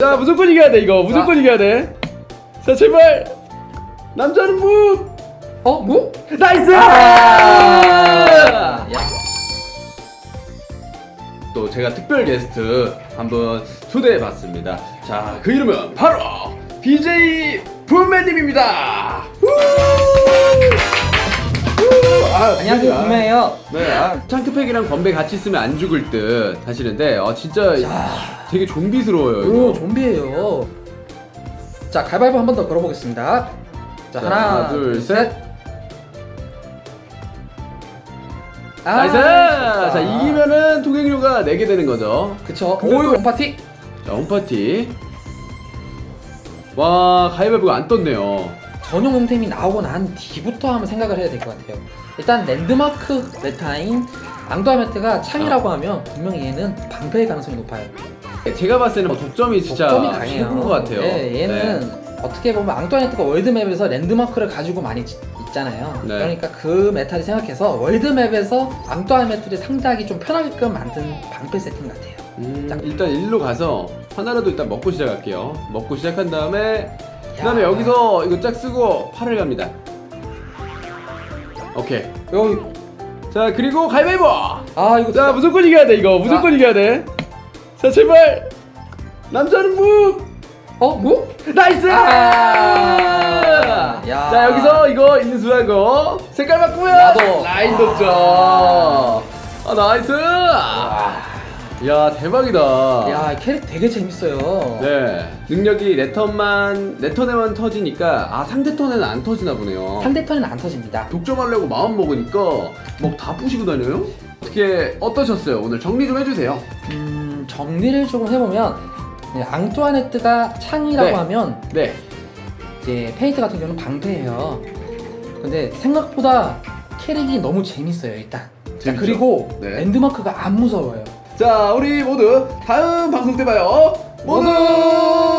자 무조건 이겨야 돼 이거 무조건 이겨야 돼자 제발 남자는 무 어? 뭐? 나이스 아! 야. 또 제가 특별 게스트 한번 초대해 봤습니다 자 그 이름은 바로 BJ 분매님입니다 후! 후! 아, 안녕하세요, 아, 분매예요. 네, 아, 창트팩이랑 건배 같이 쓰면 안 죽을 듯 하시는데 아 진짜 되게 좀비스러워요 이거 오, 좀비예요. 자, 가위바위보 한 번 더 걸어보겠습니다. 자, 자, 하나, 둘, 둘, 셋. 셋. 아, 나이스! 좋다. 자 이기면은 통행료가 내게 되는 거죠 그쵸. 근데 오, 또- 이거 파티. 자 홈파티 와 가위바위보가 안 떴네요 전용 홈템이 나오고 난 뒤부터 한번 생각을 해야 될 것 같아요. 일단 랜드마크 메타인 앙도아메트가 창이라고 하면 분명히 얘는 방패의 가능성이 높아요. 제가 봤을 때는 뭐 독점이 진짜 독점이 강해요. 최고인 것 같아요 네, 얘는 어떻게 보면 앙토네트가 월드맵에서 랜드마크를 가지고 많이 지- 있잖아요. 네. 그러니까 그 메타를 생각해서 월드맵에서 앙토네트를 상대하기 좀 편하게끔 만든 방패 세팅 같아요. 음, 자, 일단 일로 가서 하나라도 일단 먹고 시작할게요 먹고 시작한 다음에 그 다음에 야. 여기서 이거 짝 쓰고 팔을 갑니다 오케이 여기 자 그리고 가위바위보 아 이거 자 무조건 이겨야 돼 이거 무조건 이겨야 돼자 제발 남자는 무 어 뭐? 나이스! 아! 야. 자 여기서 이거 인수하고 색깔 바꾸면 나도. 라인 돋죠. 아 나이스! 야 대박이다. 야 캐릭 되게 재밌어요. 네 능력이 내 턴만 내 턴에만 터지니까 아 상대 턴에는 안 터지나 보네요. 상대 턴은 안 터집니다. 독점하려고 마음 먹으니까 막 다 부시고 다녀요? 어떻게 어떠셨어요? 오늘 정리 좀 해주세요. 음 정리를 조금 해보면 네, 앙토아네트가 창이라고 네. 하면 네. 이제 페인트 같은 경우는 방패예요. 근데 생각보다 캐릭이 너무 재밌어요 일단. 자, 재밌죠? 그리고 네. 랜드마크가 안 무서워요. 자 우리 모두 다음 방송 때 봐요. 모두 모두